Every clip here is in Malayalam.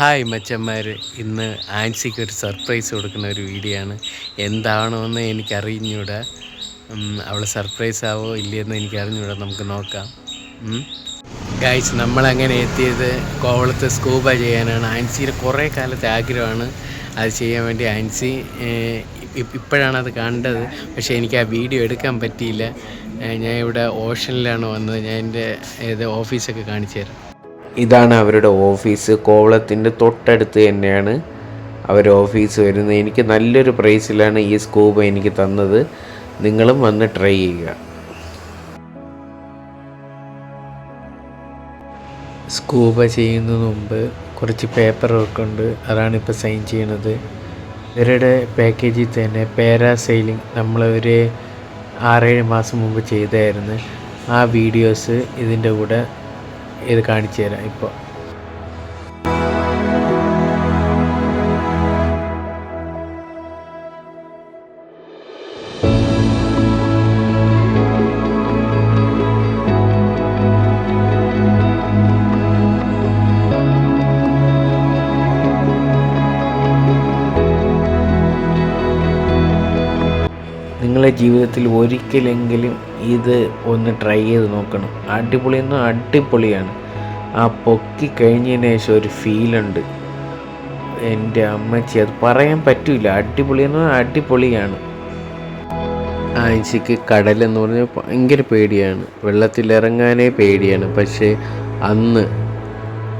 ഹായ് മച്ചന്മാർ ഇന്ന് ആൻസിക്ക് ഒരു സർപ്രൈസ് കൊടുക്കുന്ന ഒരു വീഡിയോ ആണ് എന്താണോന്ന് എനിക്കറിഞ്ഞൂടാ. അവൾ സർപ്രൈസ് ആവോ ഇല്ലയെന്ന് എനിക്കറിഞ്ഞൂടാ. നമുക്ക് നോക്കാം. ഗായ്സ് നമ്മളങ്ങനെ എത്തിയത്? കോവളത്ത് സ്കൂബ ചെയ്യാനാണ്. ആൻസിയുടെ കുറേ കാലത്തെ ആഗ്രഹമാണ് അത് ചെയ്യാൻ വേണ്ടി ആൻസി ഇപ്പോഴാണ് അത് കണ്ടത്. പക്ഷേ എനിക്ക് ആ വീഡിയോ എടുക്കാൻ പറ്റിയില്ല. ഞാൻ ഇവിടെ ഓഷനിലാണ് വന്നത്. ഞാൻ എന്റെ ഏത് ഓഫീസൊക്കെ കാണിച്ചു തരാം. ഇതാണ് അവരുടെ ഓഫീസ്. കോവളത്തിന്റെ തൊട്ടടുത്ത് തന്നെയാണ് അവർ ഓഫീസ് വരുന്നത്. എനിക്ക് നല്ലൊരു പ്രൈസിലാണ് ഈ സ്കൂബ എനിക്ക് തന്നത്. നിങ്ങളും വന്ന് ട്രൈ ചെയ്യുക. സ്കൂബ ചെയ്യുന്നതിന് മുമ്പ് കുറച്ച് പേപ്പർ വർക്ക് ഉണ്ട്. അതാണ് ഇപ്പോൾ സൈൻ ചെയ്യണത്. ഇവരുടെ പാക്കേജിൽ തന്നെ പാരാസൈലിംഗ് നമ്മൾ ഒരു ആറേഴ് മാസം മുമ്പ് ചെയ്തായിരുന്നു. ആ വീഡിയോസ് ഇതിന്റെ കൂടെ ഇത് കാണിച്ചു തരാം. ഇപ്പോൾ നിങ്ങളെ ജീവിതത്തിൽ ഒരിക്കലെങ്കിലും ഇത് ഒന്ന് ട്രൈ ചെയ്ത് നോക്കണം. അടിപൊളിയെന്ന് അടിപൊളിയാണ്. ആ പൊക്കി കഴിഞ്ഞതിന് ശേഷം ഒരു ഫീലുണ്ട് എന്റെ അമ്മച്ചി അത് പറയാൻ പറ്റില്ല അടിപൊളിയെന്ന് അടിപൊളിയാണ്. ആഴ്ചക്ക് കടലെന്ന് പറഞ്ഞാൽ ഭയങ്കര പേടിയാണ്. വെള്ളത്തിലിറങ്ങാനേ പേടിയാണ്. പക്ഷേ അന്ന്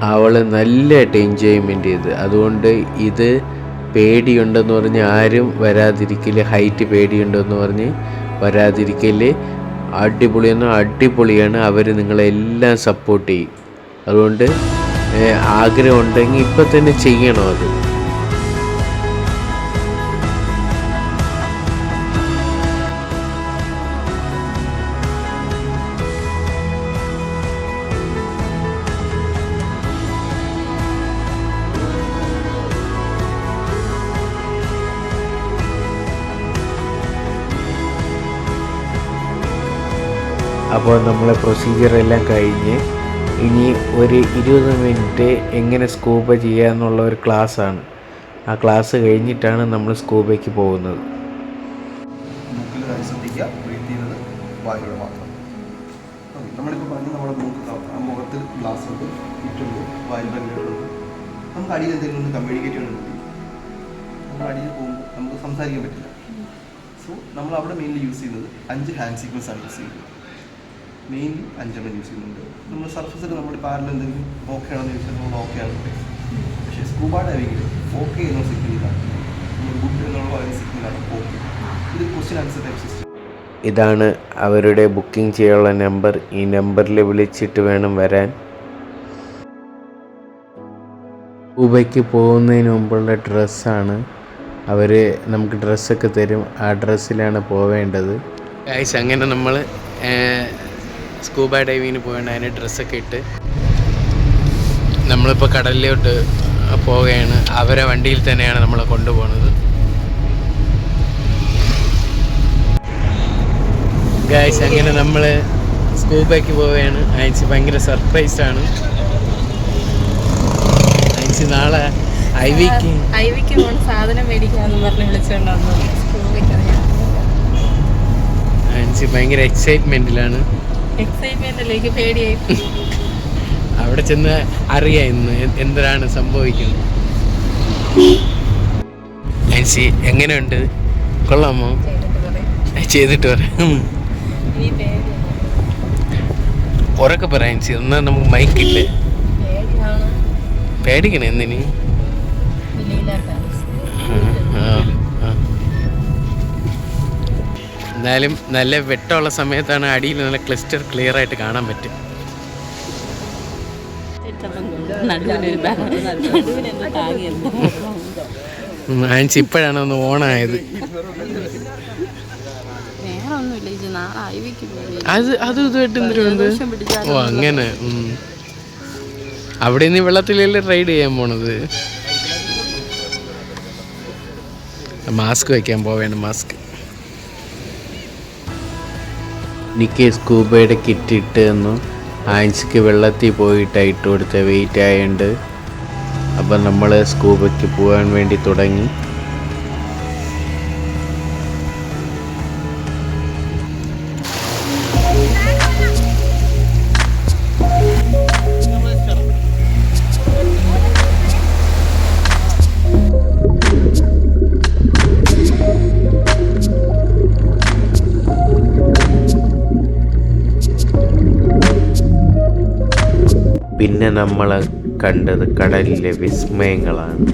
അവൾ നല്ലതായിട്ട് എൻജോയ്മെന്റ് ചെയ്ത്. അതുകൊണ്ട് ഇത് പേടിയുണ്ടെന്ന് പറഞ്ഞ് ആരും വരാതിരിക്കൽ ഹൈറ്റ് പേടിയുണ്ടെന്ന് പറഞ്ഞ് വരാതിരിക്കൽ അടിപൊളിയെന്ന് അടിപൊളിയാണ്. അവർ നിങ്ങളെല്ലാം സപ്പോർട്ട് ചെയ്യും. അതുകൊണ്ട് ആഗ്രഹം ഉണ്ടെങ്കിൽ ഇപ്പം തന്നെ ചെയ്യണം അത്. അപ്പോൾ നമ്മളെ പ്രൊസീജിയർ എല്ലാം കഴിഞ്ഞ് ഇനി ഒരു ഇരുപത് മിനിറ്റ് എങ്ങനെ സ്കൂബ ചെയ്യുക എന്നുള്ള ഒരു ക്ലാസ്സാണ് ആ ക്ലാസ് കഴിഞ്ഞിട്ടാണ് നമ്മൾ സ്കൂബയ്ക്ക് പോകുന്നത്. മാത്രം. നമ്മുടെ ഉണ്ട് വായിൽ നമുക്ക് അടിയിൽ എന്തെങ്കിലും നമ്മൾ അടിയിൽ നമുക്ക് സംസാരിക്കാൻ പറ്റില്ല. സോ നമ്മൾ അവിടെ മെയിൻലി യൂസ് ചെയ്യുന്നത് അഞ്ച് ഹാൻഡ് സീക്വൻസ് ആണ് യൂസ് ചെയ്യുന്നത്. മെയിൻലി അഞ്ചെണ്ണം യൂസ് ചെയ്യുന്നുണ്ട്. നമ്മൾ സർഫസിൽ നമ്മുടെ പാരൽ എന്തെങ്കിലും ഓക്കെ ആണെന്ന് ചോദിച്ചാൽ നമ്മൾ ഓക്കെ ആണ്. പറയും. പക്ഷേ സ്കൂബ ഡൈവിങ്ങിൽ ഓക്കെ എന്ന സിഗ്നലാണ് നമ്മൾ ഗുഡ് എന്നുള്ള പറയുന്ന സിഗ്നലാണ് ഓക്കെ ഇത് ക്വസ്റ്റ്യൻ ആൻസർ ടൈപ്പ് സിസ്റ്റം ഇതാണ് അവരുടെ ബുക്കിംഗ് ചെയ്യാനുള്ള നമ്പർ ഈ നമ്പറിൽ വിളിച്ചിട്ട് വേണം വരാൻ. ഉബയ്ക്ക് പോകുന്നതിന് മുമ്പുള്ള ഡ്രസ്സാണ് അവർ നമുക്ക് ഡ്രസ്സൊക്കെ തരും. ആ ഡ്രസ്സിലാണ് പോവേണ്ടത്. അങ്ങനെ നമ്മൾ സ്കൂബ ഡൈവിങ്ങിന് പോയതുകൊണ്ട് അതിന് ഡ്രസ്സൊക്കെ ഇട്ട് നമ്മളിപ്പോൾ കടലിലോട്ട് പോവുകയാണ് അവരെ വണ്ടിയിൽ തന്നെയാണ് നമ്മളെ കൊണ്ടുപോകുന്നത് ഗായ്സ് അങ്ങനെ നമ്മൾ സ്കൂബയ്ക്ക് പോവുകയാണ്. അയച്ച് ഭയങ്കര സർപ്രൈസ് ആണ്. അയച്ച് നാളെ ഐവിക്ക് പോണ സാധനം മേടിക്കാന്ന് പറഞ്ഞ് വിളിച്ചോണ്ട് വന്നു. സ്കൂളിലേക്ക് അറിയാം അയച്ച് ഭയങ്കര എക്സൈറ്റ്മെന്റിലാണ് എക്സൈറ്റ്മെന്റിലേക്ക് പേടിയായി. അവിടെ ചെന്ന് അറിയാം ഇന്ന് എന്തിനാണ് എന്താണ് സംഭവിക്കുന്നത്. എങ്ങനെയുണ്ട്? കൊള്ളാമോ? ചെയ്തിട്ട് പറയാം. ഉറക്കെ പറയാം എന്നാൽ നമുക്ക് മൈക്കില്ലേ പേടിക്കണേ എന്തിന്? എന്നാലും നല്ല വെട്ടമുള്ള സമയത്താണ് അടിയിൽ നല്ല ക്ലസ്റ്റർ ക്ലിയർ ആയിട്ട് കാണാൻ പറ്റും. ആൻസി ഇപ്പോഴാണ് ഒന്ന് ഓണായത്. അത് അത് ഇതുമായിട്ട് എന്തിനുണ്ട് ഓ അങ്ങനെ അവിടെ നിന്ന് വെള്ളത്തിലല്ലേ റൈഡ് ചെയ്യാൻ പോണത്? മാസ്ക് വെക്കാൻ പോവേണ്ട മാസ്ക് എനിക്ക് സ്കൂബയുടെ കിറ്റ് ഇട്ട് തന്നു. ആൻസിക്ക് വെള്ളത്തിൽ പോയിട്ട് ഇട്ട് കൊടുത്ത വെയിറ്റ് ആയതുകൊണ്ട് അപ്പം നമ്മൾ സ്കൂബയ്ക്ക് പോകാൻ വേണ്ടി തുടങ്ങി. പിന്നെ നമ്മൾ കണ്ടത് കടലിലെ വിസ്മയങ്ങളാണ്.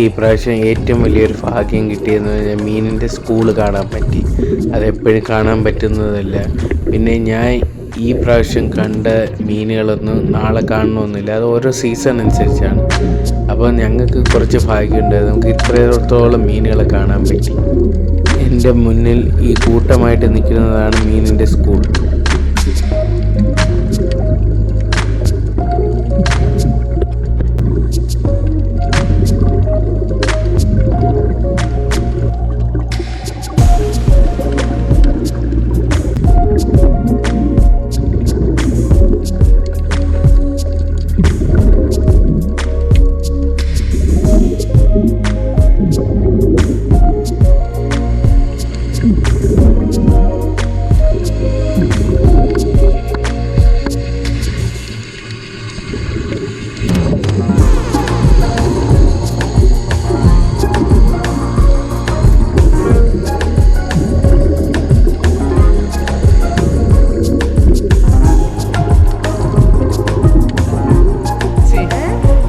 ഈ പ്രാവശ്യം ഏറ്റവും വലിയൊരു ഭാഗ്യം കിട്ടിയെന്ന് പറഞ്ഞാൽ മീനിന്റെ സ്കൂൾ കാണാൻ പറ്റി. അതെപ്പോഴും കാണാൻ പറ്റുന്നതല്ല. പിന്നെ ഞാൻ ഈ പ്രാവശ്യം കണ്ട മീനുകളൊന്നും നാളെ കാണണമെന്നില്ല അത് ഓരോ സീസൺ അനുസരിച്ചാണ്. അപ്പോൾ ഞങ്ങൾക്ക് കുറച്ച് ഭാഗ്യമുണ്ട്. നമുക്ക് ഇത്രത്തോളം മീനുകളെ കാണാൻ പറ്റി. എന്റെ മുന്നിൽ ഈ കൂട്ടമായിട്ട് നിൽക്കുന്നതാണ് മീനിന്റെ സ്കൂൾ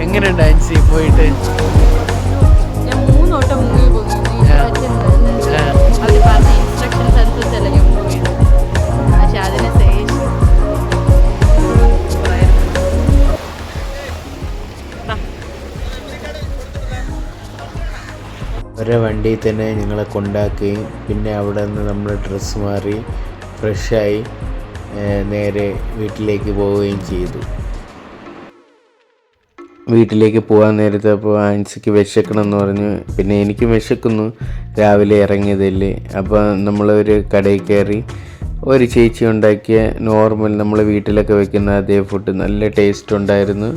എങ്ങനെയുണ്ട് ആൻസി പോയിട്ട്? വണ്ടിയിൽ തന്നെ ഞങ്ങളെ കൊണ്ടാക്കുകയും പിന്നെ അവിടെ നിന്ന് നമ്മൾ ഡ്രസ്സ് മാറി ഫ്രഷായി നേരെ വീട്ടിലേക്ക് പോവുകയും ചെയ്തു. വീട്ടിലേക്ക് പോകാൻ നേരത്തെ അപ്പോൾ ആൻസിക്ക് വിശക്കണം എന്ന് പറഞ്ഞു. പിന്നെ എനിക്കും വിശക്കുന്നു. രാവിലെ ഇറങ്ങിയതല്ലേ. അപ്പോൾ നമ്മളൊരു കടയിൽ കയറി ഒരു ചേച്ചി ഉണ്ടാക്കിയ നോർമൽ നമ്മൾ വീട്ടിലൊക്കെ വെക്കുന്ന അതേ ഫുഡ് നല്ല ടേസ്റ്റ് ഉണ്ടായിരുന്നു.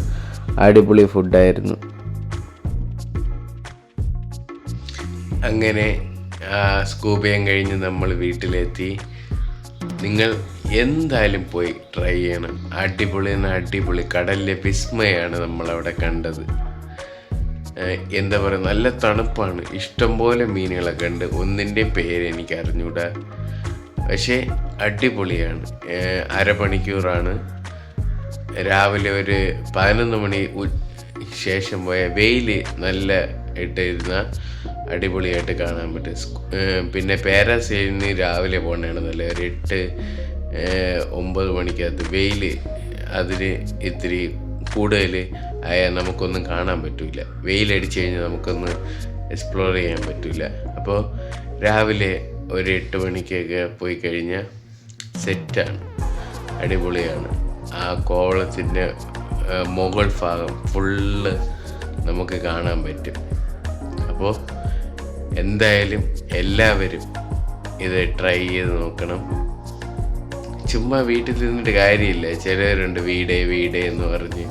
അടിപൊളി ഫുഡായിരുന്നു അങ്ങനെ സ്കൂബയും കഴിഞ്ഞ് നമ്മൾ വീട്ടിലെത്തി. നിങ്ങൾ എന്തായാലും പോയി ട്രൈ ചെയ്യണം. അടിപൊളി എന്ന അടിപൊളി. കടലിലെ വിസ്മയാണ് നമ്മളവിടെ കണ്ടത്. എന്താ പറയുക നല്ല തണുപ്പാണ്. ഇഷ്ടംപോലെ മീനുകളൊക്കെ ഉണ്ട് ഒന്നിന്റെയും പേര് എനിക്ക് അറിഞ്ഞൂടാ. പക്ഷേ അടിപൊളിയാണ്. അരമണിക്കൂറാണ്. രാവിലെ ഒരു പതിനൊന്ന് മണി ശേഷം പോയ വെയിൽ നല്ല ഇട്ടിരുന്ന അടിപൊളിയായിട്ട് കാണാൻ പറ്റും. പിന്നെ പാരാസൈലിന് രാവിലെ പോകണതാണ് നല്ല ഒരു എട്ട് ഒമ്പത് മണിക്കകത്ത് വെയിൽ അതിന് ഇത്തിരി കൂടുതൽ ആയാൽ നമുക്കൊന്നും കാണാൻ പറ്റില്ല വെയിലടിച്ച് കഴിഞ്ഞാൽ നമുക്കൊന്ന് എക്സ്പ്ലോർ ചെയ്യാൻ പറ്റില്ല അപ്പോൾ രാവിലെ ഒരു എട്ട് മണിക്കൊക്കെ പോയി കഴിഞ്ഞാൽ സെറ്റാണ്. അടിപൊളിയാണ്. ആ കോവളത്തിന്റെ മുകൾ ഭാഗം ഫുള്ള് നമുക്ക് കാണാൻ പറ്റും. അപ്പോൾ എന്തായാലും എല്ലാവരും ഇത് ട്രൈ ചെയ്ത് നോക്കണം. ചുമ്മാ വീട്ടിൽ നിന്നിട്ട് കാര്യമില്ല. ചിലവരുണ്ട് വീടേ വീടേ എന്ന് പറഞ്ഞ്.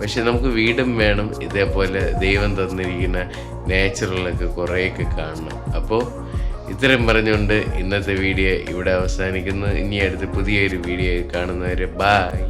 പക്ഷെ നമുക്ക് വീടും വേണം. ഇതേപോലെ ദൈവം തന്നിരിക്കുന്ന നേച്ചുറലൊക്കെ കുറേയൊക്കെ കാണണം. അപ്പോൾ ഇത്രയും പറഞ്ഞുകൊണ്ട് ഇന്നത്തെ വീഡിയോ ഇവിടെ അവസാനിക്കുന്നു. ഇനി അടുത്ത് പുതിയൊരു വീഡിയോ കാണുന്നവരെ ബായ്